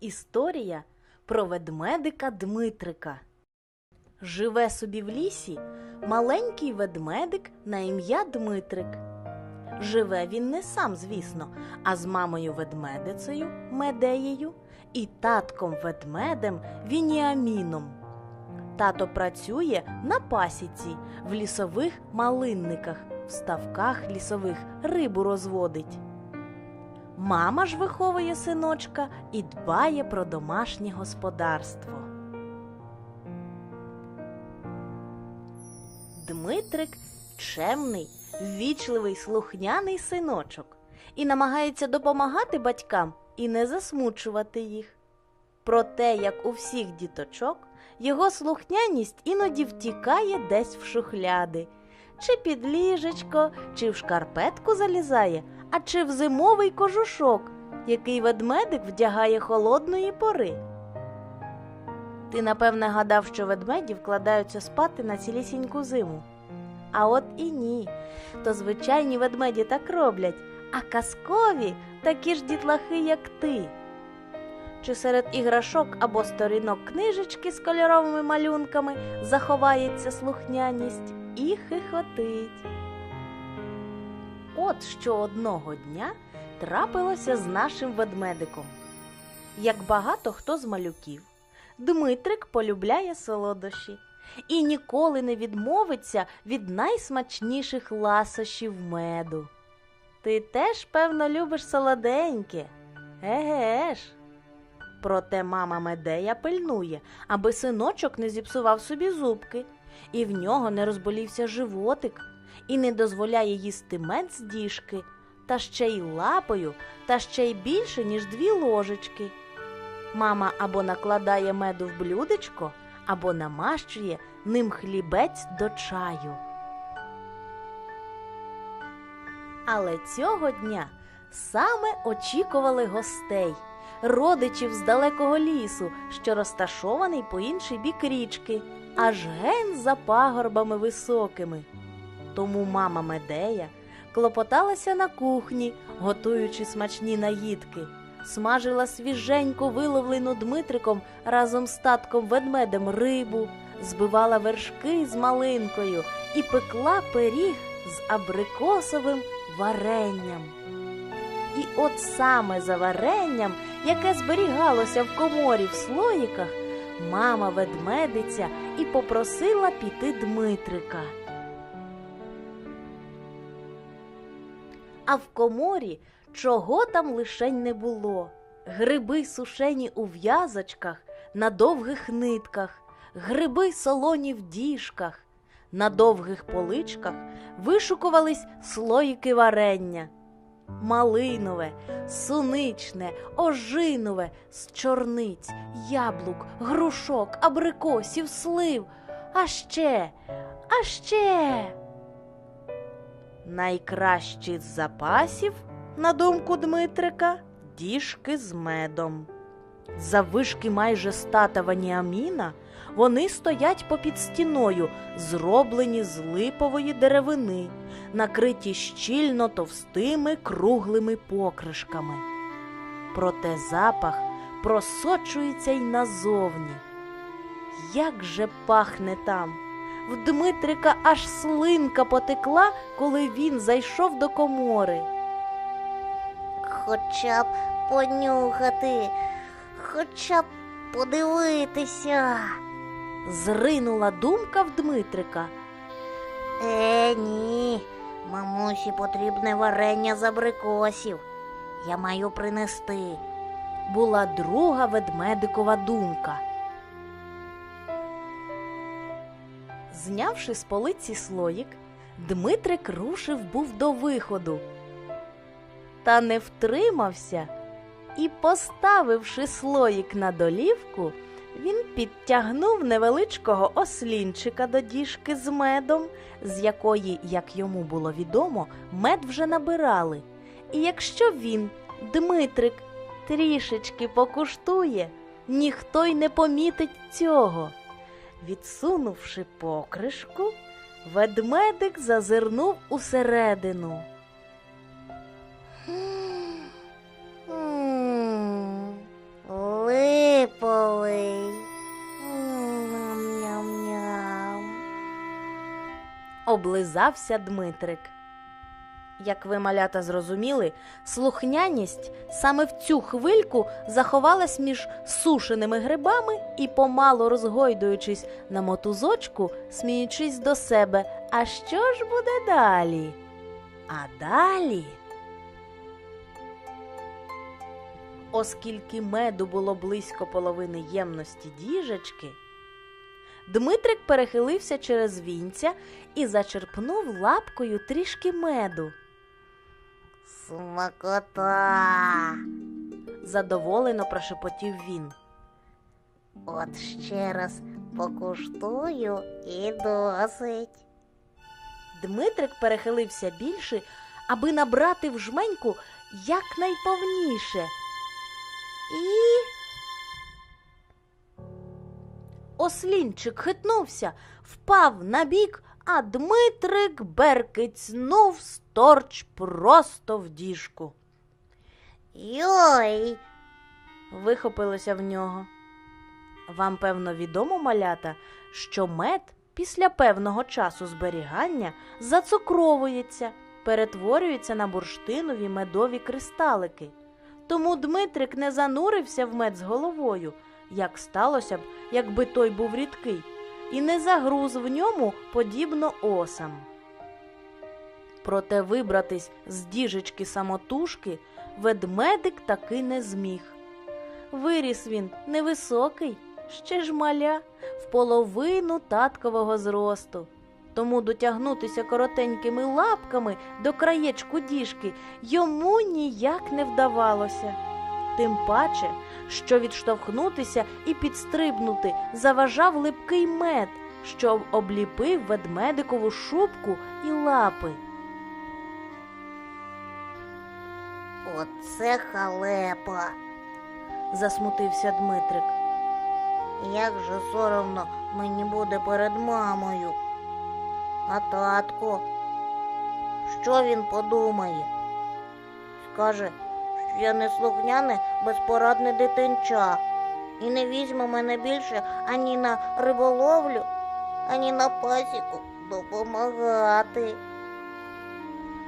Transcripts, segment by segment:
Історія про ведмедика Дмитрика. Живе собі в лісі маленький ведмедик на ім'я Дмитрик. Живе він не сам, звісно, а з мамою ведмедицею Медеєю і татком ведмедем Вініаміном. Тато працює на пасіці в лісових малинниках, в ставках лісових рибу розводить. Мама ж виховує синочка і дбає про домашнє господарство. Дмитрик чемний, ввічливий, слухняний синочок і намагається допомагати батькам і не засмучувати їх. Проте, як у всіх діточок, його слухняність іноді втікає десь в шухляди, чи під ліжечко, чи в шкарпетку залізає, а чи в зимовий кожушок, який ведмедик вдягає холодної пори. Ти, напевне, гадав, що ведмеді вкладаються спати на цілісіньку зиму. А от і ні. То звичайні ведмеді так роблять, а казкові такі ж дітлахи, як ти. Чи серед іграшок або сторінок книжечки з кольоровими малюнками заховається слухняність і хихотить. От що одного дня трапилося з нашим ведмедиком. Як багато хто з малюків, Дмитрик полюбляє солодощі і ніколи не відмовиться від найсмачніших ласощів меду. Ти теж, певно, любиш солоденьке. Еге ж. Проте мама Медея пильнує, аби синочок не зіпсував собі зубки, і в нього не розболівся животик, і не дозволяє їсти мед з діжки, та ще й лапою, та ще й більше, ніж дві ложечки. Мама або накладає меду в блюдечко, або намащує ним хлібець до чаю. Але цього дня саме очікували гостей, родичів з далекого лісу, що розташований по інший бік річки, аж ген за пагорбами високими. Тому мама Медея клопоталася на кухні, готуючи смачні наїдки, смажила свіженько виловлену Дмитриком разом з татком ведмедем рибу, збивала вершки з малинкою і пекла пиріг з абрикосовим варенням. І от саме за варенням, яке зберігалося в коморі в слоїках, мама ведмедиця і попросила піти Дмитрика. А в коморі чого там лишень не було. Гриби сушені у в'язочках, на довгих нитках, гриби солоні в діжках, на довгих поличках вишукувались слоїки варення. Малинове, суничне, ожинове, з чорниць, яблук, грушок, абрикосів, слив, а ще, а ще. Найкращі з запасів, на думку Дмитрика, діжки з медом. Заввишки майже стата Ваніаміна вони стоять попід стіною, зроблені з липової деревини, накриті щільно товстими круглими покришками. Проте запах просочується й назовні. Як же пахне там! В Дмитрика аж слинка потекла, коли він зайшов до комори. Хоча б понюхати, хоча б подивитися. Зринула думка в Дмитрика. Е, ні, мамусі потрібне варення з абрикосів. Я маю принести. Була друга ведмедикова думка. Знявши з полиці слоїк, Дмитрик рушив був до виходу. Та не втримався і, поставивши слоїк на долівку, він підтягнув невеличкого ослінчика до діжки з медом, з якої, як йому було відомо, мед вже набирали. І якщо він, Дмитрик, трішечки покуштує, ніхто й не помітить цього. Відсунувши покришку, ведмедик зазирнув усередину. Липовий. Облизався Дмитрик. Як ви, малята, зрозуміли, слухняність саме в цю хвильку заховалась між сушеними грибами і, помало розгойдуючись на мотузочку, сміючись до себе. А що ж буде далі? А далі. Оскільки меду було близько половини ємності діжечки, Дмитрик перехилився через вінця і зачерпнув лапкою трішки меду. Смакота. Задоволено прошепотів він. От ще раз покуштую і досить. Дмитрик перехилився більше, аби набрати в жменьку якнайповніше. І. Ослінчик хитнувся, впав на бік, а Дмитрик беркицнув сторч просто в діжку. Йой. Вихопилося в нього. Вам, певно, відомо, малята, що мед після певного часу зберігання зацукровується, перетворюється на бурштинові медові кристалики. Тому Дмитрик не занурився в мед з головою, як сталося б, якби той був рідкий, і не загруз в ньому подібно осам. Проте вибратись з діжечки самотужки ведмедик таки не зміг. Виріс він невисокий, ще ж маля, в половину таткового зросту. Тому дотягнутися коротенькими лапками до краєчку діжки йому ніяк не вдавалося. Тим паче, що відштовхнутися і підстрибнути заважав липкий мед, що обліпив ведмедикову шубку і лапи. Оце халепа. Засмутився Дмитрик. Як же соромно мені буде перед мамою. А татко, що він подумає? Скаже, що я неслухняне, безпорадне дитинча і не візьме мене більше ані на риболовлю, ані на пасіку допомагати.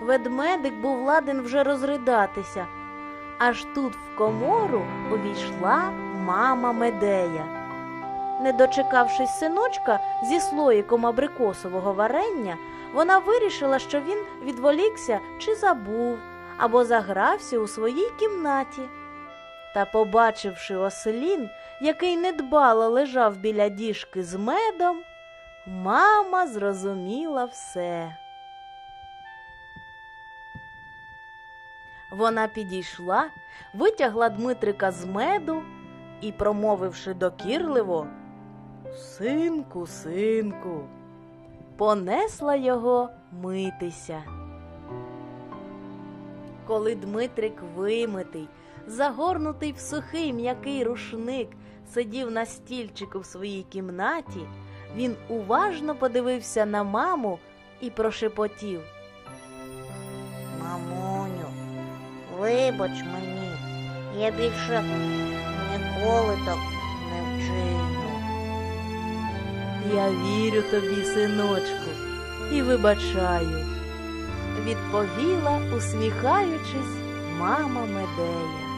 Ведмедик був ладен вже розридатися. Аж тут в комору увійшла мама Медея. Не дочекавшись синочка зі слоїком абрикосового варення, вона вирішила, що він відволікся чи забув або загрався у своїй кімнаті. Та, побачивши ослін, який недбало лежав біля діжки з медом, мама зрозуміла все. Вона підійшла, витягла Дмитрика з меду і, промовивши докірливо, Синку, синку, понесла його митися. Коли Дмитрик вимитий, загорнутий в сухий м'який рушник, сидів на стільчику в своїй кімнаті, він уважно подивився на маму і прошепотів. Мамуню, вибач мені, я більше ніколи так не вчиню. Я вірю тобі, синочку, і вибачаю, відповіла, усміхаючись, мама Медея.